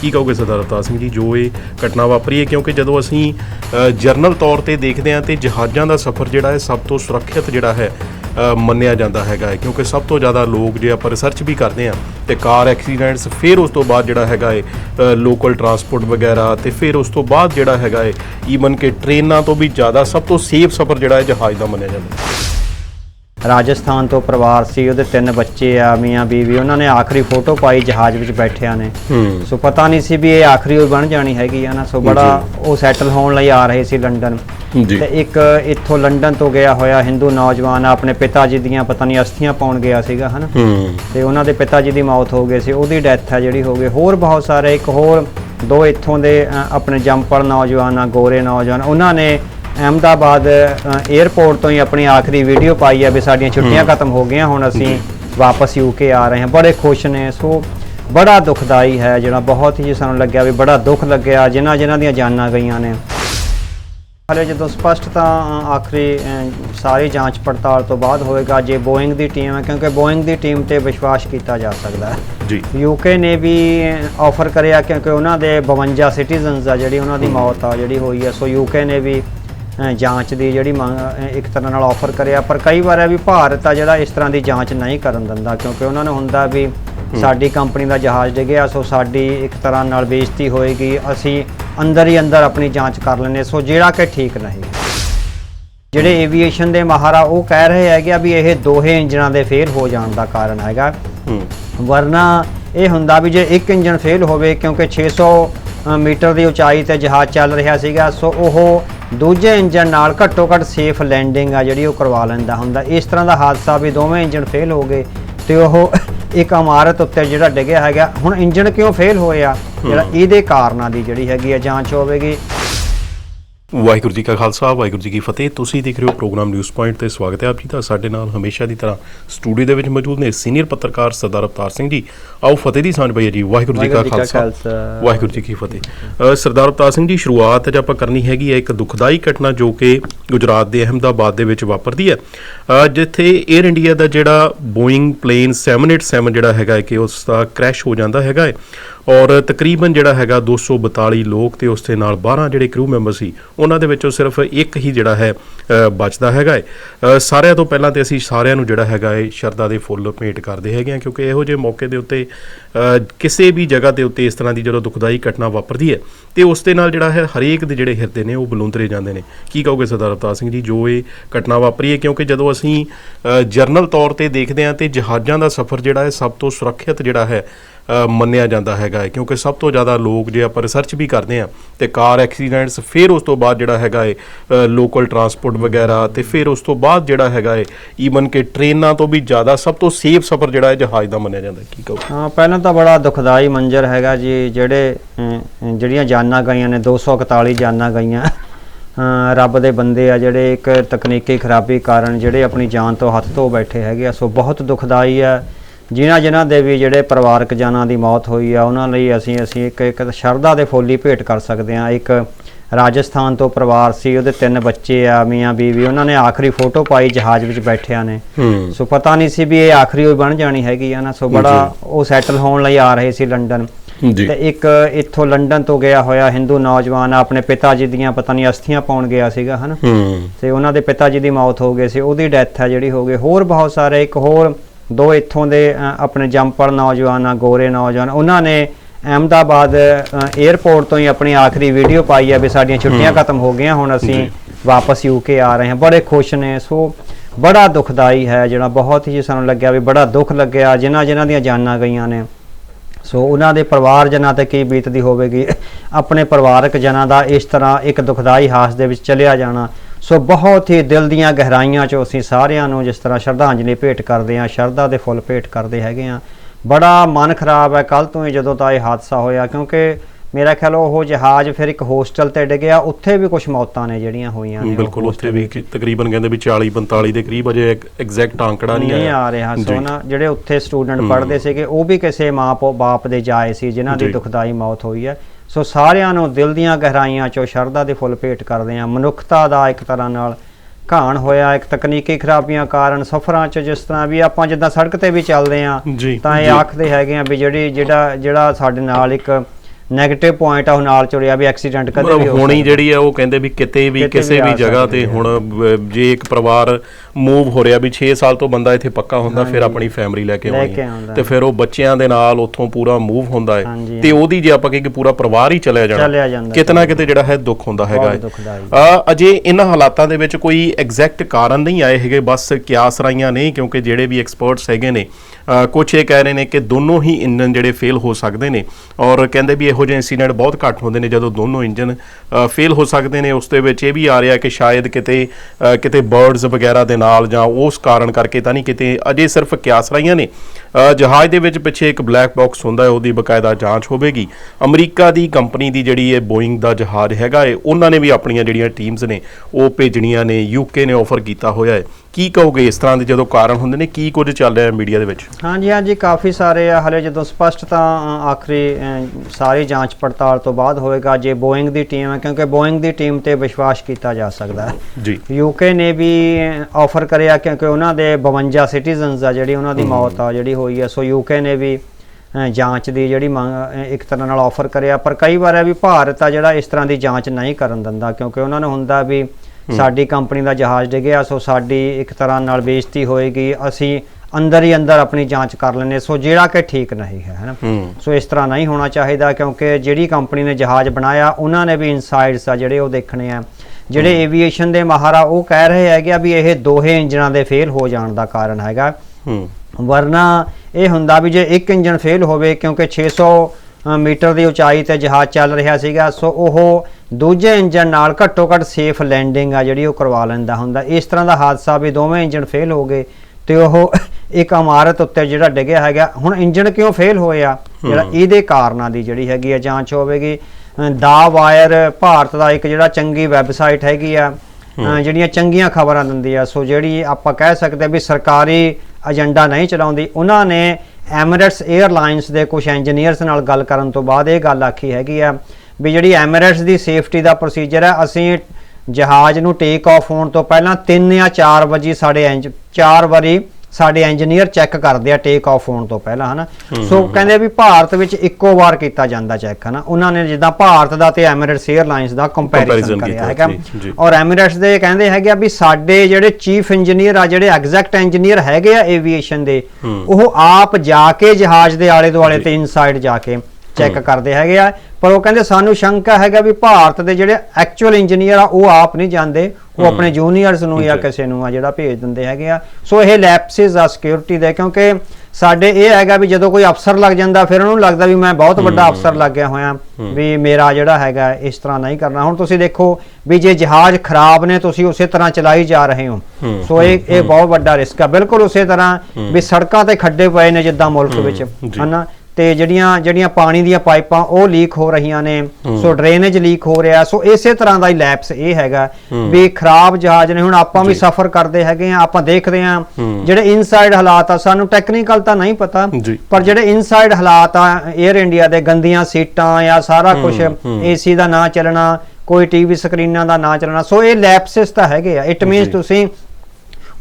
ਕੀ ਕਹੋਗੇ ਸਰਦਾਰ ਅਵਤਾਰ ਸਿੰਘ ਜੀ, ਜੋ ਇਹ ਘਟਨਾ ਵਾਪਰੀ ਹੈ? ਕਿਉਂਕਿ ਜਦੋਂ ਅਸੀਂ ਜਰਨਲ ਤੌਰ ਤੇ ਦੇਖਦੇ ਹਾਂ ਤੇ ਜਹਾਜ਼ਾਂ ਦਾ ਸਫ਼ਰ ਜਿਹੜਾ ਹੈ ਸਭ ਤੋਂ ਸੁਰੱਖਿਅਤ ਜਿਹੜਾ ਹੈ ਮੰਨਿਆ ਜਾਂਦਾ ਹੈਗਾ ਹੈ। ਕਿਉਂਕਿ ਸਭ ਤੋਂ ਜ਼ਿਆਦਾ ਲੋਕ ਜੇ ਆਪਾਂ ਰਿਸਰਚ ਵੀ ਕਰਦੇ ਹਾਂ ਤੇ ਕਾਰ ਐਕਸੀਡੈਂਟਸ ਫਿਰ ਉਸ ਤੋਂ ਬਾਅਦ ਜਿਹੜਾ ਹੈਗਾ ਹੈ ਲੋਕਲ ਟਰਾਂਸਪੋਰਟ ਵਗੈਰਾ ਤੇ ਫਿਰ ਉਸ ਤੋਂ ਬਾਅਦ ਜਿਹੜਾ ਹੈਗਾ ਹੈ ਈਵਨ ਕਿ ਟ੍ਰੇਨਾਂ ਤੋਂ ਵੀ ਜ਼ਿਆਦਾ ਸਭ ਤੋਂ ਸੇਫ ਸਫ਼ਰ ਜਿਹੜਾ ਹੈ ਜਹਾਜ਼ ਦਾ ਮੰਨਿਆ ਜਾਂਦਾ ਹੈ। ਰਾਜਸਥਾਨ ਤੋਂ ਪਰਿਵਾਰ ਸੀ ਉਹਦੇ ਤਿੰਨ ਬੱਚੇ ਆ ਮੀਆਂ ਬੀਵੀ ਉਹਨਾਂ ਨੇ ਆਖਰੀ ਫੋਟੋ ਪਾਈ ਜਹਾਜ਼ ਵਿੱਚ ਬੈਠਿਆਂ ਨੇ। ਹੂੰ। ਸੋ ਪਤਾ ਨਹੀਂ ਸੀ ਵੀ ਇਹ ਆਖਰੀ ਉਹ ਬਣ ਜਾਣੀ ਹੈਗੀ ਆ ਨਾ ਸੋ ਬੜਾ ਉਹ ਸੈਟਲ ਹੋਣ ਲਈ ਆ ਰਹੇ ਸੀ ਲੰਡਨ। ਜੀ। ਤੇ ਇੱਕ ਇੱਥੋਂ ਲੰਡਨ ਤੋਂ ਗਿਆ ਹੋਇਆ ਹਿੰਦੂ ਨੌਜਵਾਨ ਆਪਣੇ ਪਿਤਾ ਜੀ ਦੀਆਂ ਪਤਾ ਨਹੀਂ ਅਸਥੀਆਂ ਪਾਉਣ ਗਿਆ ਸੀਗਾ ਹਨਾ? ਹੂੰ। ਤੇ ਉਹਨਾਂ ਦੇ ਪਿਤਾ ਜੀ ਦੀ ਮੌਤ ਹੋ ਗਈ ਸੀ ਉਹਦੀ ਡੈਥ ਹੈ ਜਿਹੜੀ ਹੋ ਗਈ। ਹੋਰ ਬਹੁਤ ਸਾਰੇ ਇੱਕ ਹੋਰ ਦੋ ਇੱਥੋਂ ਦੇ ਅ, ਆਪਣੇ ਜੰਪੜ ਨੌਜਵਾਨ ਆ ਗੋਰੇ ਨੌਜਵਾਨ ਉਹਨਾਂ ਨੇ ਅਹਿਮਦਾਬਾਦ 에ਅਰਪੋਰਟ ਤੋਂ ਹੀ ਆਪਣੀ ਆਖਰੀ ਵੀਡੀਓ ਪਾਈ ਹੈ ਵੀ ਸਾਡੀਆਂ ਛੁੱਟੀਆਂ ਖਤਮ ਹੋ ਗਈਆਂ ਹੁਣ ਅਸੀਂ ਵਾਪਸ ਯੂਕੇ ਆ ਰਹੇ ਹਾਂ। ਬੜੇ ਖੁਸ਼ ਨੇ ਸੋ ਬੜਾ ਦੁਖਦਾਈ ਹੈ ਜਿਹੜਾ ਬਹੁਤ ਹੀ ਸਾਨੂੰ ਲੱਗਿਆ ਵੀ ਬੜਾ ਦੁੱਖ ਲੱਗਿਆ ਜਿਨ੍ਹਾਂ ਜਿਨ੍ਹਾਂ ਦੀਆਂ ਜਾਨਾਂ ਗਈਆਂ ਨੇ। ਹਲੇ ਜਦੋਂ ਸਪਸ਼ਟ ਤਾਂ ਆਖਰੀ ਸਾਰੀ ਜਾਂਚ ਪੜਤਾਲ ਤੋਂ ਬਾਅਦ ਹੋਏਗਾ ਜੇ ਬੋਇੰਗ ਦੀ ਟੀਮ ਹੈ ਕਿਉਂਕਿ ਬੋਇੰਗ ਦੀ ਟੀਮ ਤੇ ਵਿਸ਼ਵਾਸ ਕੀਤਾ ਜਾ ਸਕਦਾ ਹੈ। ਜੀ। ਯੂਕੇ ਨੇ ਵੀ ਆਫਰ ਕਰਿਆ ਕਿਉਂਕਿ ਉਹਨਾਂ ਦੇ 52 ਸਿਟੀਜ਼ਨਸ ਆ ਜਿਹੜੀ ਉਹਨਾਂ ਦੀ ਮੌਤ ਆ ਜਿਹੜੀ ਹੋਈ ਹੈ ਸੋ ਯੂਕੇ ਨੇ ਵੀ ਜਾਂਚ ਦੀ ਜਿਹੜੀ ਮੰਗ ਇੱਕ ਤਰ੍ਹਾਂ ਨਾਲ ਆਫਰ ਕਰਿਆ। ਪਰ ਕਈ ਵਾਰ ਹੈ ਵੀ ਭਾਰਤ ਆ ਜਿਹੜਾ ਇਸ ਤਰ੍ਹਾਂ ਦੀ ਜਾਂਚ ਨਹੀਂ ਕਰਨ ਦਿੰਦਾ ਕਿਉਂਕਿ ਉਹਨਾਂ ਨੂੰ ਹੁੰਦਾ ਵੀ ਸਾਡੀ ਕੰਪਨੀ ਦਾ ਜਹਾਜ਼ ਡਿੱਗਿਆ ਸੋ ਸਾਡੀ ਇੱਕ ਤਰ੍ਹਾਂ ਨਾਲ ਬੇਇੱਜ਼ਤੀ ਹੋਏਗੀ ਅਸੀਂ ਅੰਦਰ ਹੀ ਅੰਦਰ ਆਪਣੀ ਜਾਂਚ ਕਰ ਲੈਂਦੇ ਸੋ ਜਿਹੜਾ ਕਿ ਠੀਕ ਨਹੀਂ। ਜਿਹੜੇ ਏਵੀਏਸ਼ਨ ਦੇ ਮਾਹਰ ਉਹ ਕਹਿ ਰਹੇ ਹੈਗੇ ਆ ਵੀ ਇਹ ਦੋਹੇ ਇੰਜਨਾਂ ਦੇ ਫੇਲ ਹੋ ਜਾਣ ਦਾ ਕਾਰਨ ਹੈਗਾ। ਵਰਨਾ ਇਹ ਹੁੰਦਾ ਵੀ ਜੇ ਇੱਕ ਇੰਜਨ ਫੇਲ ਹੋਵੇ ਕਿਉਂਕਿ 600 ਅ, ਮੀਟਰ ਦੀ ਉਚਾਈ ਤੇ ਜਹਾਜ਼ ਚੱਲ ਰਿਹਾ ਸੀਗਾ ਸੋ ਉਹ ਦੂਜੇ ਇੰਜਨ ਨਾਲ ਘੱਟੋ ਘੱਟ ਸੇਫ ਲੈਂਡਿੰਗ ਆ ਜਿਹੜੀ ਉਹ ਕਰਵਾ ਲੈਂਦਾ ਹੁੰਦਾ। ਇਸ ਤਰ੍ਹਾਂ ਦਾ ਹਾਦਸਾ ਵੀ ਦੋਵੇਂ ਇੰਜਨ ਫੇਲ ਹੋ ਗਏ ਤੇ ਉਹ ਇੱਕ ਇਮਾਰਤ ਉੱਤੇ ਜਿਹੜਾ ਡਿੱਗਿਆ ਹੈਗਾ ਹੁਣ ਇੰਜਨ ਕਿਉਂ ਫੇਲ ਹੋਇਆ? ਜਿਹੜਾ ਇਹਦੇ ਕਾਰਨਾਂ ਦੀ ਜਿਹੜੀ ਹੈਗੀ ਆ ਜਾਂਚ ਹੋਵੇਗੀ। ਵਾਹਿਗੁਰੂ ਜੀ ਕਾ ਖਾਲਸਾ ਵਾਹਿਗੁਰੂ ਜੀ ਕੀ ਫਤਿਹ। ਤੁਸੀਂ ਦੇਖ ਰਹੇ ਹੋ ਪ੍ਰੋਗਰਾਮ ਨਿਊਜ਼ ਪੁਆਇੰਟ ਤੇ ਸਵਾਗਤ ਹੈ ਆਪ ਜੀ ਦਾ। ਸਾਡੇ ਨਾਲ ਹਮੇਸ਼ਾ ਦੀ ਤਰ੍ਹਾਂ ਸਟੂਡੀਓ ਦੇ ਵਿੱਚ ਮੌਜੂਦ ਨੇ ਸੀਨੀਅਰ ਪੱਤਰਕਾਰ ਸਰਦਾਰ ਅਵਤਾਰ ਸਿੰਘ ਜੀ। ਆਓ ਫਤਿਹ ਦੀ ਸਾਂਝ ਪਈਏ ਜੀ ਵਾਹਿਗੁਰੂ ਜੀ ਕਾ ਖਾਲਸਾ। ਵਾਹਿਗੁਰੂ ਜੀ ਕੀ ਫਤਿਹ। ਸਰਦਾਰ ਅਵਤਾਰ ਸਿੰਘ ਜੀ ਸ਼ੁਰੂਆਤ ਅੱਜ ਆਪਾਂ ਕਰਨੀ ਹੈਗੀ ਹੈ ਇੱਕ ਦੁਖਦਾਈ ਘਟਨਾ ਜੋ ਕਿ ਗੁਜਰਾਤ ਦੇ ਅਹਿਮਦਾਬਾਦ ਦੇ ਵਿੱਚ ਵਾਪਰਦੀ ਹੈ। ਜਿੱਥੇ 에ਅਰ ਇੰਡੀਆ ਦਾ ਜਿਹੜਾ ਬੋਇੰਗ ਪਲੇਨ 787 ਜਿਹੜਾ ਹੈਗਾ ਹੈ ਕਿ ਉਸ ਦਾ ਕ੍ਰੈਸ਼ ਹੋ ਜਾਂਦਾ ਹੈਗਾ ਹੈ। ਔਰ ਤਕਰੀਬਨ ਜਿਹੜਾ ਹੈਗਾ 242 ਲੋਕ ਤੇ ਉਸ ਦੇ ਨਾਲ 12 ਜਿਹੜੇ ਕਰੂ ਮੈਂਬਰ ਸੀ ਉਹਨਾਂ ਦੇ ਵਿੱਚੋਂ ਸਿਰਫ ਇੱਕ ਹੀ ਜਿਹੜਾ ਹੈ ਬਚਦਾ ਹੈਗਾ ਹੈ। ਸਾਰਿਆਂ ਤੋਂ ਪਹਿਲਾਂ ਤੇ ਅਸੀਂ ਸਾਰਿਆਂ ਨੂੰ ਜਿਹੜਾ ਹੈਗਾ ਹੈ ਸ਼ਰਧਾ ਦੇ ਫੁੱਲ ਭੇਟ ਕਰਦੇ ਹੈਗੇ ਆ ਕਿਉਂਕਿ ਇਹੋ ਜਿਹੇ ਮੌਕੇ ਦੇ ਉੱਤੇ ਕਿਸੇ ਵੀ ਜਗ੍ਹਾ ਦੇ ਉੱਤੇ ਇਸ ਤਰ੍ਹਾਂ ਦੀ ਜਦੋਂ ਦੁਖਦਾਈ ਘਟਨਾ ਵਾਪਰਦੀ ਹੈ ਤੇ ਉਸ ਦੇ ਨਾਲ ਜਿਹੜਾ ਹੈ ਹਰੇਕ ਦੇ ਜਿਹੜੇ ਹਿਰਦੇ ਨੇ ਉਹ ਬਲੂੰਦਰੇ ਜਾਂਦੇ ਨੇ। ਕੀ ਕਹੋਗੇ ਸਰਦਾਰ ਅਵਤਾਰ ਸਿੰਘ ਜੀ ਜੋ ਇਹ ਘਟਨਾ ਵਾਪਰੀ ਹੈ? ਕਿਉਂਕਿ ਜਦੋਂ ਅਸੀਂ ਅ, ਜਰਨਲ ਤੌਰ ਤੇ ਦੇਖਦੇ ਹਾਂ ਤੇ ਜਹਾਜ਼ਾਂ ਦਾ ਸਫ਼ਰ ਜਿਹੜਾ ਹੈ ਸਭ ਤੋਂ ਸੁਰੱਖਿਅਤ ਜਿਹੜਾ ਹੈ ਮੰਨਿਆ ਜਾਂਦਾ ਹੈਗਾ ਹੈ। ਕਿਉਂਕਿ ਸਭ ਤੋਂ ਜ਼ਿਆਦਾ ਲੋਕ ਜੇ ਆਪਾਂ ਰਿਸਰਚ ਵੀ ਕਰਦੇ ਹਾਂ, ਤੇ ਕਾਰ ਐਕਸੀਡੈਂਟਸ ਫਿਰ ਉਸ ਤੋਂ ਬਾਅਦ ਜਿਹੜਾ ਹੈਗਾ ਹੈ ਲੋਕਲ ਟਰਾਂਸਪੋਰਟ ਵਗੈਰਾ ਤੇ ਫਿਰ ਉਸ ਤੋਂ ਬਾਅਦ ਜਿਹੜਾ ਹੈਗਾ ਹੈ ਈਵਨ ਕਿ ਟ੍ਰੇਨਾਂ ਤੋਂ ਵੀ ਜ਼ਿਆਦਾ ਸਭ ਤੋਂ ਸੇਫ ਸਫ਼ਰ ਜਿਹੜਾ ਹੈ ਜਹਾਜ਼ ਦਾ ਮੰਨਿਆ ਜਾਂਦਾ ਕੀ ਕਹੋ ਹਾਂ, ਪਹਿਲਾਂ ਤਾਂ ਬੜਾ ਦੁਖਦਾਈ ਮੰਜ਼ਰ ਹੈਗਾ ਜੀ, ਜਿਹੜੇ ਜਿਹੜੀਆਂ ਜਾਨਾਂ ਗਈਆਂ ਨੇ 241 ਜਾਨਾਂ ਗਈਆਂ। ਰੱਬ ਦੇ ਬੰਦੇ ਆ ਜਿਹੜੇ ਇੱਕ ਤਕਨੀਕੀ ਖਰਾਬੀ ਕਾਰਨ ਜਿਹੜੇ ਆਪਣੀ ਜਾਨ ਤੋਂ ਹੱਥ ਧੋ ਬੈਠੇ ਹੈਗੇ ਆ, ਸੋ ਬਹੁਤ ਦੁਖਦਾਈ ਆ। ਜਿਨ੍ਹਾਂ ਜਿਨ੍ਹਾਂ ਦੇ ਵੀ ਜਿਹੜੇ ਪਰਿਵਾਰਕ ਜਾਨਾਂ ਦੀ ਮੌਤ ਹੋਈ ਆ ਉਹਨਾਂ ਲਈ ਅਸੀਂ ਅਸੀਂ ਇੱਕ ਇੱਕ ਸ਼ਰਧਾ ਦੇ ਫੁੱਲ ਹੀ ਭੇਟ ਕਰ ਸਕਦੇ ਆ ਇੱਕ ਰਾਜਸਥਾਨ ਤੋਂ ਪਰਿਵਾਰ ਸੀ ਉਹਦੇ ਤਿੰਨ ਬੱਚੇ ਆ ਮੀਆਂ ਬੀਵੀ ਉਹਨਾਂ ਨੇ ਆਖਰੀ ਫੋਟੋ ਪਾਈ ਜਹਾਜ਼ ਵਿੱਚ ਬੈਠਿਆਂ ਨੇ। ਸੋ ਪਤਾ ਨਹੀਂ ਸੀ ਵੀ ਇਹ ਆਖਰੀ ਉਹ ਬਣ ਜਾਣੀ ਹੈਗੀ ਆ ਨਾ ਸੋ ਬੜਾ ਉਹ ਸੈਟਲ ਹੋਣ ਲਈ ਆ ਰਹੇ ਸੀ ਲੰਡਨ। ਤੇ ਇੱਕ ਇੱਥੋਂ ਲੰਡਨ ਤੋਂ ਗਿਆ ਹੋਇਆ ਹਿੰਦੂ ਨੌਜਵਾਨ ਆਪਣੇ ਪਿਤਾ ਜੀ ਦੀਆਂ ਪਤਾ ਨਹੀਂ ਅਸਥੀਆਂ ਪਾਉਣ ਗਿਆ ਸੀਗਾ ਹਨਾ? ਤੇ ਉਹਨਾਂ ਦੇ ਪਿਤਾ ਜੀ ਦੀ ਮੌਤ ਹੋ ਗਈ ਸੀ ਉਹਦੀ ਡੈਥ ਹੈ ਜਿਹੜੀ ਹੋ ਗਈ। ਹੋਰ ਬਹੁਤ ਸਾਰੇ ਇੱਕ ਹੋਰ ਦੋ ਇੱਥੋਂ ਦੇ ਆਪਣੇ ਜੰਪੜ ਨੌਜਵਾਨ ਆ ਗੋਰੇ ਨੌਜਵਾਨ ਉਹਨਾਂ ਨੇ ਅਹਿਮਦਾਬਾਦ 에ਅਰਪੋਰਟ ਤੋਂ ਹੀ ਆਪਣੀ ਆਖਰੀ ਵੀਡੀਓ ਪਾਈ ਹੈ ਵੀ ਸਾਡੀਆਂ ਛੁੱਟੀਆਂ ਖਤਮ ਹੋ ਗਈਆਂ ਹੁਣ ਅਸੀਂ। ਵਾਪਸ ਯੂਕੇ ਆ ਰਹੇ ਹਾਂ। ਬੜੇ ਖੁਸ਼ ਨੇ। ਸੋ ਬੜਾ ਦੁਖਦਾਈ ਹੈ ਜਿਹੜਾ ਬਹੁਤ ਹੀ ਸਾਨੂੰ ਲੱਗਿਆ ਵੀ ਬੜਾ ਦੁੱਖ ਲੱਗਿਆ ਜਿਨ੍ਹਾਂ ਜਿਨ੍ਹਾਂ ਦੀਆਂ ਜਾਨਾਂ ਗਈਆਂ ਨੇ। ਸੋ ਉਹਨਾਂ ਦੇ ਪਰਿਵਾਰਜਨਾਂ ਤੇ ਕੀ ਬੀਤਦੀ ਹੋਵੇਗੀ? ਆਪਣੇ ਪਰਿਵਾਰਕ ਜਨਾਂ ਦਾ ਇਸ ਤਰ੍ਹਾਂ ਇੱਕ ਦੁਖਦਾਈ ਹਾਸ ਦੇ ਵਿੱਚ ਚਲਿਆ ਜਾਣਾ। ਸੋ ਬਹੁਤ ਹੀ ਦਿਲ ਦੀਆਂ ਗਹਿਰਾਈਆਂ 'ਚੋਂ ਅਸੀਂ ਸਾਰਿਆਂ ਨੂੰ ਜਿਸ ਤਰ੍ਹਾਂ ਸ਼ਰਧਾਂਜਲੀ ਭੇਟ ਕਰਦੇ ਹਾਂ ਸ਼ਰਧਾ ਦੇ ਫੁੱਲ ਭੇਟ ਕਰਦੇ ਹੈਗੇ ਆ ਬੜਾ ਮਨ ਖਰਾਬ ਹੈ ਕੱਲ ਤੋਂ ਹੀ ਜਦੋਂ ਤਾਂ ਇਹ ਹਾਦਸਾ ਹੋਇਆ ਕਿਉਂਕਿ ਮੇਰਾ ਖਿਆਲ ਉਹ ਜਹਾਜ਼ ਫਿਰ ਇੱਕ ਹੋਸਟਲ ਤੇ ਡਿੱਗਿਆ ਉੱਥੇ ਵੀ ਕੁਝ ਮੌਤਾਂ ਨੇ ਜਿਹੜੀਆਂ ਹੋਈਆਂ ਨੇ। ਬਿਲਕੁਲ ਉੱਥੇ ਵੀ ਤਕਰੀਬਨ ਕਹਿੰਦੇ ਵੀ 40 45 ਦੇ ਕਰੀਬ ਅਜੇ ਐਗਜ਼ੈਕਟ ਆંકੜਾ ਨਹੀਂ ਆਇਆ। ਨਹੀਂ ਆ ਰਿਹਾ ਜੀ। ਸੋ ਨਾ ਜਿਹੜੇ ਉੱਥੇ ਸਟੂਡੈਂਟ ਪੜ੍ਹਦੇ ਸੀਗੇ ਉਹ ਵੀ ਕਿਸੇ ਮਾਂ ਪੋ ਬਾਪ ਦੇ ਜਾਏ ਸੀ ਜਿਨ੍ਹਾਂ ਦੀ। ਦੁਖਦਾਈ ਮੌਤ ਹੋਈ ਹੈ। ਸੋ ਸਾਰਿਆਂ ਨੂੰ ਦਿਲ ਦੀਆਂ ਗਹਿਰਾਈਆਂ ਚੋਂ ਸ਼ਰਧਾ ਦੇ ਫੁੱਲ ਭੇਟ ਕਰਦੇ ਹਾਂ ਮਨੁੱਖਤਾ ਦਾ ਇੱਕ ਤਰ੍ਹਾਂ ਨਾਲ ਘਾਣ ਹੋਇਆ ਇੱਕ ਤਕਨੀਕੀ ਖਰਾਬੀਆਂ ਕਾਰਨ ਸਫ਼ਰਾਂ 'ਚ ਜਿਸ ਤਰ੍ਹਾਂ ਵੀ ਆਪਾਂ ਜਿੱਦਾਂ ਸੜਕ ਤੇ ਵੀ ਚੱਲਦੇ ਜੀ ਤਾਂ ਇਹ। ਆਖਦੇ ਹੈਗੇ ਆ ਵੀ ਜਿਹੜੀ ਜਿਹੜਾ ਜਿਹੜਾ ਸਾਡੇ ਨਾਲ ਇੱਕ 네ਗੇਟਿਵ ਪੁਆਇੰਟ ਆ ਉਹ ਨਾਲ ਚੁੜਿਆ ਵੀ ਐਕਸੀਡੈਂਟ ਕਦੇ ਵੀ ਹੋਣੀ ਜਿਹੜੀ ਆ ਉਹ ਕਹਿੰਦੇ ਵੀ ਕਿਤੇ ਵੀ ਕਿਸੇ ਵੀ ਆ ਜਗ੍ਹਾ ਤੇ। ਹੁਣ ਜੇ ਇੱਕ ਪਰਿਵਾਰ ਮੂਵ ਹੋ ਰਿਹਾ ਵੀ 6 ਸਾਲ ਤੋਂ ਬੰਦਾ ਇੱਥੇ ਪੱਕਾ ਹੁੰਦਾ ਫਿਰ ਆਪਣੀ ਫੈਮਿਲੀ ਲੈ ਕੇ ਹੈ ਆਉਂਦਾ। ਤੇ ਫਿਰ ਉਹ ਬੱਚਿਆਂ ਦੇ ਨਾਲ ਉੱਥੋਂ ਪੂਰਾ ਮੂਵ ਹੁੰਦਾ ਹੈ। ਹਾਂਜੀ। ਤੇ ਉਹਦੀ ਜੇ ਆਪਾਂ ਕਹੀਏ ਕਿ ਪੂਰਾ ਪਰਿਵਾਰ ਹੀ ਚਲਿਆ ਜਾਣਾ ਚਲਿਆ ਜਾਂਦਾ। ਕਿਤਨਾ ਕਿਤੇ ਜਿਹੜਾ ਹੈ ਦੁੱਖ ਹੁੰਦਾ ਹੈਗਾ ਹੈ। ਦੁਖਦਾਈ। ਅ, ਅਜੇ ਇਹਨਾਂ ਹਾਲਾਤਾਂ ਦੇ ਵਿੱਚ ਕੋਈ ਐਗਜ਼ੈਕਟ ਕਾਰਨ ਨਹੀਂ ਆਏ ਹੈਗੇ ਬਸ ਕਿਆਸ ਰਾਈਆਂ ਨਹੀਂ ਕਿਉਂਕਿ ਜਿਹੜੇ ਵੀ ਐਕਸਪਰਟਸ ਹੈਗੇ ਨੇ ਕੁਛ ਇਹ ਕਹਿ ਰਹੇ ਨੇ ਕਿ ਦੋਨੋਂ ਹੀ ਇੰਜਨ ਜਿਹੜੇ ਫੇਲ ਹੋ ਸਕਦੇ ਨੇ ਔਰ ਕਹਿੰਦੇ ਵੀ ਇਹੋ ਜਿਹੇ ਇਨਸੀਡੈਂਟ ਬਹੁਤ ਘੱਟ ਹੁੰਦੇ ਨੇ ਜਦੋਂ ਦੋਨੋਂ ਇੰਜਨ ਫੇਲ ਹੋ ਸਕਦੇ ਨੇ। ਉਸ ਦੇ ਵਿੱਚ ਇਹ ਵੀ ਆ ਰਿਹਾ ਕਿ ਸ਼ਾਇਦ ਕਿਤੇ ਅ, ਕਿਤੇ ਬਰਡਸ ਵਗੈਰਾ ਦੇ ਨਾਲ ਜਾਂ ਉਸ ਕਾਰਨ ਕਰਕੇ ਤਾਂ ਨਹੀਂ ਕਿਤੇ ਅਜੇ ਸਿਰਫ ਕਿਆਸ ਰਾਈਆਂ ਨੇ ਜਹਾਜ਼ ਦੇ ਵਿੱਚ ਪਿੱਛੇ ਇੱਕ ਬਲੈਕ ਬਾਕਸ ਹੁੰਦਾ ਹੈ ਉਹਦੀ ਬਕਾਇਦਾ ਜਾਂਚ ਹੋਵੇਗੀ। ਅਮਰੀਕਾ ਦੀ ਕੰਪਨੀ ਦੀ ਜਿਹੜੀ ਇਹ ਬੋਇੰਗ ਦਾ ਜਹਾਜ਼ ਹੈਗਾ ਹੈ ਉਹਨਾਂ ਨੇ ਵੀ ਆਪਣੀਆਂ ਜਿਹੜੀਆਂ ਟੀਮਸ ਨੇ ਉਹ ਭੇਜਣੀਆਂ ਨੇ ਯੂਕੇ ਨੇ ਆਫਰ ਕੀਤਾ ਹੋਇਆ ਹੈ ਕੀ ਕਹੋਗੇ ਇਸ ਤਰ੍ਹਾਂ ਦੇ ਜਦੋਂ ਕਾਰਨ ਹੁੰਦੇ ਨੇ ਕੀ ਕੁਝ ਚੱਲ ਰਿਹਾ ਹੈ ਮੀਡੀਆ ਦੇ ਵਿੱਚ? ਹਾਂਜੀ ਹਾਂਜੀ ਕਾਫੀ ਸਾਰੇ ਆ ਹਲੇ ਜਦੋਂ ਸਪਸ਼ਟ ਤਾਂ ਆਖਰੀ ਸਾਰੀ ਜਾਂਚ ਪੜਤਾਲ ਤੋਂ ਬਾਅਦ ਹੋਏਗਾ ਜੇ ਬੋਇੰਗ ਦੀ ਟੀਮ ਹੈ ਕਿਉਂਕਿ ਬੋਇੰਗ ਦੀ ਟੀਮ ਤੇ ਵਿਸ਼ਵਾਸ ਕੀਤਾ ਜਾ ਸਕਦਾ ਹੈ। ਜੀ। ਯੂਕੇ ਨੇ ਵੀ ਆਫਰ ਕਰਿਆ ਕਿਉਂਕਿ ਉਹਨਾਂ ਦੇ 52 ਸਿਟੀਜ਼ਨਸ ਆ ਜਿਹੜੀ ਉਹਨਾਂ ਦੀ ਮੌਤ ਆ ਜਿਹੜੀ ਹੋਈ ਹੈ ਸੋ ਯੂਕੇ ਨੇ ਵੀ ਜਾਂਚ ਦੀ ਜਿਹੜੀ ਇੱਕ ਤਰ੍ਹਾਂ ਨਾਲ ਆਫਰ ਕਰਿਆ। ਪਰ ਕਈ ਵਾਰ ਇਹ ਵੀ ਭਾਰਤ ਆ ਜਿਹੜਾ ਇਸ ਤਰ੍ਹਾਂ ਦੀ ਜਾਂਚ ਨਹੀਂ ਕਰਨ ਦਿੰਦਾ ਕਿਉਂਕਿ ਉਹਨਾਂ ਨੂੰ ਹੁੰਦਾ ਵੀ ਸਾਡੀ ਕੰਪਨੀ ਦਾ ਜਹਾਜ਼ ਡਿੱਗਿਆ ਸੋ ਸਾਡੀ ਇੱਕ ਤਰ੍ਹਾਂ ਨਾਲ ਬੇਇੱਜ਼ਤੀ ਹੋਏਗੀ। ਅਸੀਂ ਅੰਦਰ ਹੀ ਅੰਦਰ ਆਪਣੀ ਜਾਂਚ ਕਰ ਲੈਂਦੇ ਸੋ ਜਿਹੜਾ ਕਿ ਠੀਕ ਨਹੀਂ ਹੈ ਹਨਾ? ਹੂੰ। ਸੋ ਇਸ ਤਰ੍ਹਾਂ ਨਹੀਂ ਹੋਣਾ ਚਾਹੀਦਾ ਕਿਉਂਕਿ ਜਿਹੜੀ ਕੰਪਨੀ ਨੇ ਜਹਾਜ਼ ਬਣਾਇਆ ਉਹਨਾਂ ਨੇ ਵੀ ਇਨਸਾਈਡਸ ਆ ਜਿਹੜੇ ਉਹ ਦੇਖਣੇ ਆ। ਜਿਹੜੇ ਏਵੀਏਸ਼ਨ ਦੇ ਮਾਹਰ ਆ ਉਹ ਕਹਿ ਰਹੇ ਹੈਗੇ ਆ ਵੀ ਇਹ ਦੋਹੇ ਇੰਜਨਾਂ ਦੇ ਫੇਲ ਹੋ ਜਾਣ ਦਾ ਕਾਰਨ ਹੈਗਾ। ਹੂੰ। ਵਰਨਾ ਇਹ ਹੁੰਦਾ ਵੀ ਜੇ ਇੱਕ ਇੰਜਨ ਫੇਲ ਹੋਵੇ ਕਿਉਂਕਿ 600 ਅ, ਮੀਟਰ ਦੀ ਉਚਾਈ ਤੇ ਜਹਾਜ਼ ਚੱਲ ਰਿਹਾ ਸੀਗਾ ਸੋ ਉਹ ਦੂਜੇ ਇੰਜਨ ਨਾਲ ਘੱਟੋ ਘੱਟ ਸੇਫ ਲੈਂਡਿੰਗ ਆ ਜਿਹੜੀ ਉਹ ਕਰਵਾ ਲੈਂਦਾ ਹੁੰਦਾ। ਇਸ ਤਰ੍ਹਾਂ ਦਾ ਹਾਦਸਾ ਵੀ ਦੋਵੇਂ ਇੰਜਨ ਫੇਲ ਹੋ ਗਏ ਤੇ ਉਹ ਇੱਕ ਇਮਾਰਤ ਉੱਤੇ ਜਿਹੜਾ ਡਿੱਗਿਆ ਹੈਗਾ। ਹੁਣ ਇੰਜਨ ਕਿਉਂ ਫੇਲ ਹੋਇਆ ਜਿਹੜਾ ਇਹਦੇ ਕਾਰਨਾਂ ਦੀ ਜਿਹੜੀ ਹੈਗੀ ਆ ਜਾਂਚ ਹੋਵੇਗੀ। ਦਾ ਵਾਇਰ ਭਾਰਤ ਦਾ ਇੱਕ ਜਿਹੜਾ ਚੰਗੀ ਵੈਬਸਾਈਟ ਹੈਗੀ ਆ ਜਿਹੜੀਆਂ ਚੰਗੀਆਂ ਖਬਰਾਂ ਦਿੰਦੀ ਆ। ਸੋ ਜਿਹੜੀ ਆਪਾਂ ਕਹਿ ਸਕਦੇ ਆ ਵੀ ਸਰਕਾਰੀ ਏਜੰਡਾ ਨਹੀਂ ਚਲਾਉਂਦੀ ਉਹਨਾਂ ਨੇ ਐਮਿਰੇਟਸ 에ਅਰਲਾਈਨਸ ਦੇ ਕੁਝ ਇੰਜੀਨੀਅਰਸ ਨਾਲ ਗੱਲ ਕਰਨ ਤੋਂ ਬਾਅਦ ਇਹ ਗੱਲ ਆਖੀ ਹੈਗੀ ਆ ਵੀ ਜਿਹੜੀ ਐਮਿਰੇਟਸ ਦੀ ਸੇਫਟੀ ਦਾ ਪ੍ਰੋਸੀਜਰ ਹੈ ਅਸੀਂ ਜਹਾਜ਼ ਨੂੰ ਟੇਕ ਆਫ ਹੋਣ ਤੋਂ ਪਹਿਲਾਂ 3 ਜਾਂ 4 ਵਜੇ ਸਾਡੇ ਇੰਜ 4 ਵਾਰੀ ਸਾਡੇ ਇੰਜੀਨੀਅਰ ਚੈੱਕ ਕਰਦੇ ਆ ਟੇਕ ਆਫ ਹੋਣ ਤੋਂ ਪਹਿਲਾਂ ਹਨਾ? ਸੋ ਕਹਿੰਦੇ ਵੀ ਭਾਰਤ ਵਿੱਚ ਇੱਕੋ ਵਾਰ ਕੀਤਾ ਜਾਂਦਾ ਚੈੱਕ ਹਨਾ? ਉਹਨਾਂ ਨੇ ਜਿੱਦਾਂ ਭਾਰਤ ਦਾ ਤੇ ਐਮਿਰੇਟਸ 에ਅਰਲਾਈਨਸ ਦਾ ਕੰਪੈਰੀਜ਼ਨ ਕਰਿਆ ਹੈਗਾ। ਔਰ ਐਮਿਰੇਟਸ ਦੇ ਕਹਿੰਦੇ ਹੈਗੇ ਆ ਵੀ ਸਾਡੇ ਜਿਹੜੇ ਚੀਫ ਇੰਜੀਨੀਅਰ ਆ ਜਿਹੜੇ ਐਗਜ਼ੈਕਟ ਇੰਜੀਨੀਅਰ ਹੈਗੇ ਆ ਏਵੀਏਸ਼ਨ ਦੇ ਉਹ ਆਪ ਜਾ ਕੇ ਜਹਾਜ਼ ਦੇ ਆਲੇ ਦੁਆਲੇ ਤੇ ਇਨਸਾਈਡ ਜਾ ਕੇ ਚੈੱਕ ਕਰਦੇ ਹੈਗੇ ਆ। ਪਰ ਉਹ ਕਹਿੰਦੇ ਸਾਨੂੰ ਸ਼ੰਕਾ ਹੈਗਾ ਵੀ ਭਾਰਤ ਦੇ ਜਿਹੜੇ ਐਕਚੁਅਲ ਇੰਜੀਨੀਅਰ ਆ ਉਹ ਆਪ ਨਹੀਂ ਜਾਂਦੇ। ਉਹ ਆਪਣੇ ਜੂਨੀਅਰਸ ਨੂੰ ਜਾਂ। ਕਿਸੇ ਨੂੰ ਆ ਜਿਹੜਾ ਭੇਜ ਦਿੰਦੇ ਹੈਗੇ ਆ। ਸੋ ਇਹ ਲੈਪਸਿਸ ਆ ਸਿਕਿਉਰਿਟੀ ਦੇ ਕਿਉਂਕਿ ਸਾਡੇ ਇਹ ਹੈਗਾ ਵੀ ਜਦੋਂ ਕੋਈ ਅਫਸਰ ਲੱਗ ਜਾਂਦਾ ਫਿਰ ਉਹਨੂੰ ਲੱਗਦਾ ਵੀ ਮੈਂ ਬਹੁਤ ਵੱਡਾ ਅਫਸਰ ਲੱਗ ਗਿਆ ਹੋਇਆ ਵੀ ਮੇਰਾ ਜਿਹੜਾ ਹੈਗਾ ਇਸ ਤਰ੍ਹਾਂ ਨਹੀਂ ਕਰਨਾ। ਹੁਣ ਤੁਸੀਂ ਦੇਖੋ ਵੀ ਜੇ ਜਹਾਜ਼ ਖਰਾਬ ਨੇ ਤੁਸੀਂ ਉਸੇ ਤਰ੍ਹਾਂ ਚਲਾਈ ਜਾ ਰਹੇ ਹੋ। ਸੋ ਇਹ ਇਹ ਬਹੁਤ ਵੱਡਾ ਰਿਸਕ ਆ। ਬਿਲਕੁਲ ਉਸੇ ਤਰ੍ਹਾਂ ਵੀ ਸੜਕਾਂ ਤੇ ਖੱਡੇ ਪਏ ਨੇ ਜਿੱਦਾਂ ਮੁਲਕ ਵਿੱਚ। ਹਨਾ? ਤੇ ਜਿਹੜੀਆਂ ਜਿਹੜੀਆਂ ਪਾਣੀ ਦੀਆਂ ਪਾਈਪਾਂ ਉਹ ਲੀਕ ਹੋ ਰਹੀਆਂ ਨੇ। ਸੋ ਡਰੇਨੇਜ ਲੀਕ ਹੋ ਰਿਹਾ। ਸੋ ਇਸੇ ਤਰ੍ਹਾਂ ਦਾ ਹੀ ਲੈਪਸ ਇਹ ਹੈਗਾ। ਵੀ ਖਰਾਬ ਜਹਾਜ਼ ਨੇ ਹੁਣ ਆਪਾਂ ਵੀ ਸਫ਼ਰ ਕਰਦੇ ਹੈਗੇ ਆ ਆਪਾਂ ਦੇਖਦੇ ਆ ਜਿਹੜੇ ਇਨਸਾਈਡ ਹਾਲਾਤ ਆ ਸਾਨੂੰ ਟੈਕਨੀਕਲ ਤਾਂ ਨਹੀਂ ਪਤਾ। ਪਰ ਜਿਹੜੇ ਇਨਸਾਈਡ ਹਾਲਾਤ ਆ 에ਅਰ ਇੰਡੀਆ ਦੇ ਗੰਦੀਆਂ ਸੀਟਾਂ ਜਾਂ ਸਾਰਾ ਕੁਝ ਏਸੀ ਦਾ ਨਾ ਚੱਲਣਾ ਕੋਈ ਟੀਵੀ ਸਕਰੀਨਾਂ ਦਾ ਨਾ ਚੱਲਣਾ। ਸੋ ਇਹ ਲੈਪਸਿਸ ਤਾਂ ਹੈਗੇ ਆ। It means. ਤੁਸੀਂ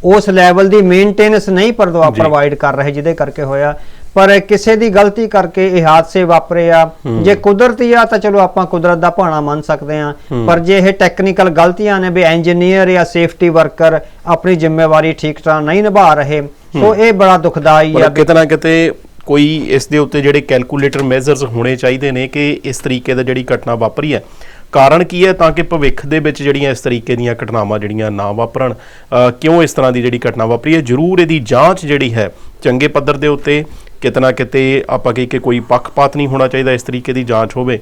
ਉਸ ਲੈਵਲ ਦੀ ਮੇਨਟੇਨੈਂਸ ਨਹੀਂ। ਪ੍ਰੋਵਾਈਡ ਕਰ ਰਹੇ ਜਿਹਦੇ ਕਰਕੇ ਹੋਇਆ। ਪਰ ਕਿਸੇ ਦੀ ਗਲਤੀ ਕਰਕੇ ਇਹ ਹਾਦਸੇ ਵਾਪਰੇ ਆ। ਜੇ ਕੁਦਰਤੀ ਆ ਤਾਂ ਚਲੋ ਆਪਾਂ ਕੁਦਰਤ ਦਾ ਭਾਣਾ ਮੰਨ ਸਕਦੇ ਆ। ਪਰ ਜੇ ਇਹ ਟੈਕਨੀਕਲ ਗਲਤੀਆਂ ਨੇ ਵੀ ਇੰਜੀਨੀਅਰ ਜਾਂ ਸੇਫਟੀ ਵਰਕਰ ਆਪਣੀ ਜ਼ਿੰਮੇਵਾਰੀ ਠੀਕ ਤਰ੍ਹਾਂ ਨਹੀਂ ਨਿਭਾ ਰਹੇ ਸੋ ਇਹ ਬੜਾ ਦੁਖਦਾਈ ਆ। ਪਰ ਕਿਤੇ ਕੋਈ ਇਸ ਦੇ ਉੱਤੇ ਜਿਹੜੇ ਕੈਲਕੂਲੇਟਰ ਮੈਜ਼ਰਸ ਹੋਣੇ ਚਾਹੀਦੇ ਨੇ ਕਿ ਇਸ ਤਰੀਕੇ ਦਾ ਜਿਹੜੀ ਘਟਨਾ ਵਾਪਰੀ ਹੈ। ਕਾਰਨ ਕੀ ਹੈ ਤਾਂ ਕਿ ਭਵਿੱਖ ਦੇ ਵਿੱਚ ਜਿਹੜੀਆਂ ਇਸ ਤਰੀਕੇ ਦੀਆਂ ਘਟਨਾਵਾਂ ਜਿਹੜੀਆਂ ਨਾ ਵਾਪਰਨ ਅ, ਕਿਉਂ ਇਸ ਤਰ੍ਹਾਂ ਦੀ ਜਿਹੜੀ ਘਟਨਾ ਵਾਪਰੀ ਹੈ? ਜ਼ਰੂਰ ਇਹਦੀ ਜਾਂਚ ਜਿਹੜੀ ਹੈ ਚੰਗੇ ਪੱਧਰ ਦੇ ਉੱਤੇ ਕਿਤੇ ਨਾ ਕਿਤੇ ਆਪਾਂ ਕਹੀ ਕਿ ਕੋਈ ਪੱਖਪਾਤ ਨਹੀਂ ਹੋਣਾ ਚਾਹੀਦਾ ਇਸ ਤਰੀਕੇ ਦੀ ਜਾਂਚ ਹੋਵੇ।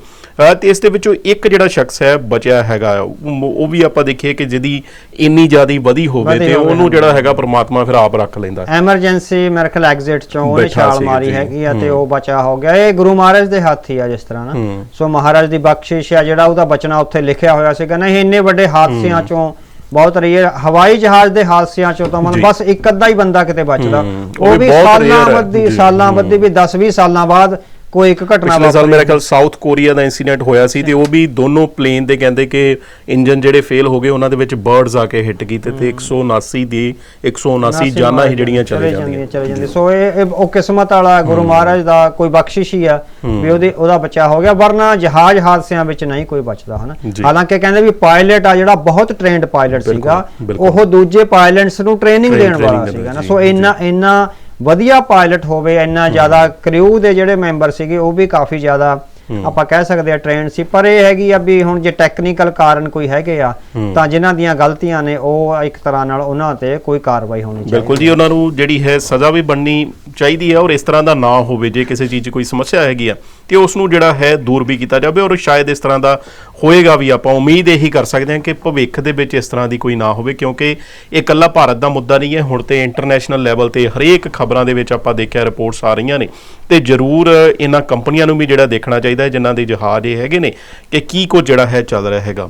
ਤੇ ਇਸ ਦੇ ਵਿੱਚੋਂ ਇੱਕ ਜਿਹੜਾ ਸ਼ਖਸ ਹੈ ਬਚਿਆ ਹੈਗਾ ਉਹ ਵੀ ਆਪਾਂ ਦੇਖੀਏ ਕਿ ਜਿਹਦੀ ਇੰਨੀ ਜ਼ਿਆਦੀ ਵਧੀ ਹੋਵੇ ਤੇ ਉਹਨੂੰ ਜਿਹੜਾ ਹੈਗਾ ਪ੍ਰਮਾਤਮਾ ਫਿਰ ਆਪ ਰੱਖ ਲੈਂਦਾ। ਐਮਰਜੈਂਸੀ ਮੇਰੇ ਖਿਆਲ ਐਗਜ਼ਿਟ ਚੋਂ ਉਹਨੇ ਛਾਲ ਮਾਰੀ। ਹੈਗੀ ਆ ਤੇ ਉਹ ਬਚਾ ਹੋ ਗਿਆ। ਇਹ ਗੁਰੂ ਮਹਾਰਾਜ ਦੇ ਹੱਥ ਹੀ ਆ ਜਿਸ ਤਰ੍ਹਾਂ ਨਾ। ਸੋ ਮਹਾਰਾਜ ਦੀ ਬਖਸ਼ਿਸ਼ ਆ ਜਿਹੜਾ ਉਹਦਾ ਬਚਣਾ ਉੱਥੇ ਲਿਖਿਆ ਹੋਇਆ ਸੀਗਾ। ਨਹੀਂ ਇੰਨੇ ਵੱਡੇ ਹਾਦਸਿਆਂ ਚੋਂ ਬਹੁਤ ਰੇਅਰ ਹਵਾਈ ਜਹਾਜ਼ ਦੇ ਹਾਦਸਿਆਂ ਚੋਂ ਤਾਂ। ਮਤਲਬ ਬਸ ਇੱਕ ਅੱਧਾ ਹੀ ਬੰਦਾ ਕਿਤੇ ਬਚਦਾ ਹੂੰ, ਉਹ ਵੀ ਸਾਲਾਂ ਹੈ, ਬੱਦੀ ਸਾਲਾਂ ਹੂੰ। ਬੱਦੀ ਵੀ 10 20 ਸਾਲਾਂ ਬਾਅਦ ਕੋਈ ਇੱਕ ਘਟਨਾ ਪਿਛਲੇ ਸਾਲ ਮੇਰਾ ਖਿਆਲ ਸਾਊਥ ਕੋਰੀਆ ਦਾ ਇਨਸੀਡੈਂਟ ਹੋਇਆ ਸੀ ਤੇ ਉਹ ਵੀ ਦੋਨੋਂ ਪਲੇਨ ਦੇ ਕਹਿੰਦੇ ਕਿ ਇੰਜਨ ਜਿਹੜੇ ਫੇਲ ਹੋ ਗਏ ਉਹਨਾਂ ਦੇ ਵਿੱਚ ਬਰਡਸ ਆ ਕੇ ਹਿੱਟ ਕੀਤੇ ਤੇ 179 ਦੀ 179 ਜਾਨਾਂ ਹੀ ਜਿਹੜੀਆਂ ਚਲੇ ਜਾਂਦੀਆਂ। ਚਲੇ ਜਾਂਦੀਆਂ ਸੋ ਇਹ ਉਹ ਕਿਸਮਤ ਵਾਲਾ ਗੁਰੂ ਮਹਾਰਾਜ ਦਾ ਕੋਈ ਬਖਸ਼ਿਸ਼ ਹੀ ਆ ਵੀ ਉਹਦੇ ਉਹਦਾ ਬਚਾ ਹੋ ਗਿਆ ਵਰਨਾ ਜਹਾਜ਼ ਹਾਦਸਿਆਂ ਵਿੱਚ ਨਹੀਂ ਕੋਈ ਬਚਦਾ ਹਨਾ। ਹਾਲਾਂਕਿ ਕਹਿੰਦੇ ਵੀ ਪਾਇਲਟ ਆ ਜਿਹੜਾ ਬਹੁਤ ਟ੍ਰੇਨਡ ਪਾਇਲਟ ਸੀਗਾ। ਉਹ ਦੂਜੇ ਪਾਇਲਟਸ ਨੂੰ ਟ੍ਰੇਨਿੰਗ ਦੇਣ ਵਾਲਾ ਸੀਗਾ ਨਾ। ਸੋ। ਇੰਨਾ ਇੰਨਾ ਵਧੀਆ ਪਾਇਲਟ ਹੋਵੇ ਇੰਨਾ ਜ਼ਿਆਦਾ ਕ੍ਰਿਊ ਦੇ ਜਿਹੜੇ ਮੈਂਬਰ ਸੀਗੇ ਉਹ ਵੀ ਕਾਫੀ ਜ਼ਿਆਦਾ ਆਪਾਂ ਕਹਿ ਸਕਦੇ ਆ ਟ੍ਰੇਨ ਸੀ ਪਰ ਇਹ ਹੈਗੀ ਆ ਵੀ ਹੁਣ ਜੇ ਟੈਕਨੀਕਲ ਕਾਰਨ ਕੋਈ ਹੈਗੇ ਆ ਤਾਂ ਜਿਨ੍ਹਾਂ ਦੀਆਂ ਗਲਤੀਆਂ ਨੇ ਉਹ ਇੱਕ ਤਰ੍ਹਾਂ ਨਾਲ ਉਹਨਾਂ ਤੇ ਕੋਈ ਕਾਰਵਾਈ ਹੋਣੀ ਚਾਹੀਦੀ ਬਿਲਕੁਲ ਜੀ ਉਹਨਾਂ ਨੂੰ ਜਿਹੜੀ ਹੈ ਸਜ਼ਾ ਵੀ ਬਣਨੀ ਚਾਹੀਦੀ ਹੈ ਔਰ ਇਸ ਤਰ੍ਹਾਂ ਦਾ ਨਾ ਹੋਵੇ ਜੇ ਕਿਸੇ ਚੀਜ਼ 'ਚ ਕੋਈ ਸਮੱਸਿਆ ਹੈਗੀ ਆ ਤੇ ਉਸ ਨੂੰ ਜਿਹੜਾ ਹੈ ਦੂਰ ਵੀ ਕੀਤਾ ਜਾਵੇ ਔਰ ਸ਼ਾਇਦ ਇਸ ਤਰ੍ਹਾਂ ਦਾ ਹੋਏਗਾ ਵੀ ਆਪਾਂ ਉਮੀਦ ਇਹੀ ਕਰ ਸਕਦੇ ਹਾਂ ਕਿ ਭਵਿੱਖ ਦੇ ਵਿੱਚ ਇਸ ਤਰ੍ਹਾਂ ਦੀ ਕੋਈ ਨਾ ਹੋਵੇ ਕਿਉਂਕਿ ਇਹ ਇਕੱਲਾ ਭਾਰਤ ਦਾ ਮੁੱਦਾ ਨਹੀਂ ਹੈ ਹੁਣ ਤੇ ਇੰਟਰਨੈਸ਼ਨਲ ਲੈਵਲ ਤੇ ਹਰੇਕ ਖਬਰਾਂ ਦੇ ਵਿੱਚ ਆਪਾਂ ਦੇਖਿਆ ਰਿਪੋਰਟਸ ਆ ਰਹੀਆਂ ਨੇ ਤੇ ਜ਼ਰੂਰ ਇਹਨਾਂ ਕੰਪਨੀਆਂ ਨੂੰ ਵੀ ਜਿਹੜਾ ਦੇਖਣਾ ਚਾਹੀਦਾ ਹੈ, ਜਿਨ੍ਹਾਂ ਦੇ ਜਹਾਜ਼ ਇਹ ਹੈਗੇ ਨੇ ਕਿ ਕੀ ਕੁਝ ਜਿਹੜਾ ਹੈ ਚੱਲ ਰਿਹਾ ਹੈਗਾ।